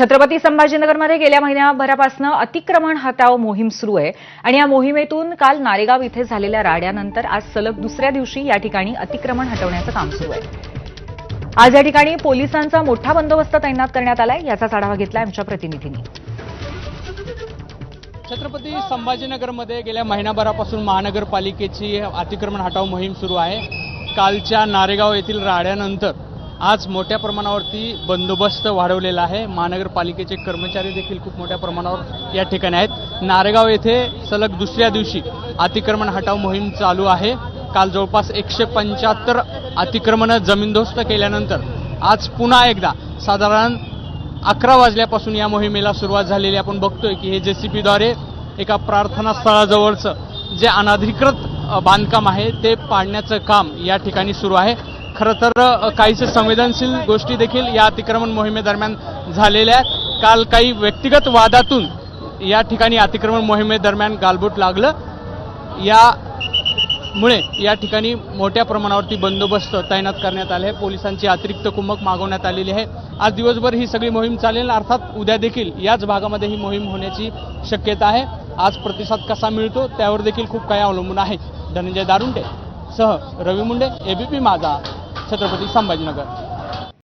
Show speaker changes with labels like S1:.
S1: छत्रपती संभाजीनगरमध्ये गेल्या महिन्याभरापासून अतिक्रमण हटाव मोहीम सुरू आहे. आणि या मोहिमेतून काल नारेगाव इथे झालेल्या राड्यानंतर आज सलग दुसऱ्या दिवशी या ठिकाणी अतिक्रमण हटवण्याचं काम सुरू आहे. आज या ठिकाणी पोलिसांचा मोठा बंदोबस्त तैनात करण्यात आलाय याचाच आढावा घेतला आमच्या प्रतिनिधींनी.
S2: छत्रपती संभाजीनगरमध्ये गेल्या महिनाभरापासून महानगरपालिकेची अतिक्रमण हटाव मोहीम सुरू आहे. कालच्या नारेगाव येथील राड्यानंतर आज मोठ्या प्रमाणावरती बंदोबस्त वाढवलेला आहे. महानगरपालिकेचे कर्मचारी देखील खूप मोठ्या प्रमाणावर या ठिकाणी आहेत. नारेगाव येथे सलग दुसऱ्या दिवशी अतिक्रमण हटाव मोहीम चालू आहे. काल जवळपास एकशे पंच्याहत्तर अतिक्रमणं जमीनदोस्त केल्यानंतर आज पुन्हा एकदा साधारण अकरा वाजल्यापासून या मोहिमेला सुरुवात झालेली आपण बघतोय की हे जे सी पीद्वारे एका प्रार्थनास्थळाजवळचं जे अनधिकृत बांधकाम आहे ते पाडण्याचं काम या ठिकाणी सुरू आहे. खरं तर काहीसे संवेदनशील गोष्टी देखील या अतिक्रमण मोहिमेदरम्यान झालेल्या आहेत. काल काही व्यक्तिगत वादातून या ठिकाणी अतिक्रमण मोहिमेदरम्यान गालबोट लागलं. यामुळे या ठिकाणी मोठ्या प्रमाणावरती बंदोबस्त तैनात करण्यात आले. आहे पोलिसांची अतिरिक्त कुमक मागवण्यात आलेली आहे. आज दिवसभर ही सगळी मोहीम चालेल. अर्थात उद्या देखील याच भागामध्ये ही मोहीम होण्याची शक्यता आहे. आज प्रतिसाद कसा मिळतो त्यावर देखील खूप काही अवलंबून आहे. धनंजय दारुंडे सह रवी मुंडे एबीपी माझा छत्रपती संभाजीनगर.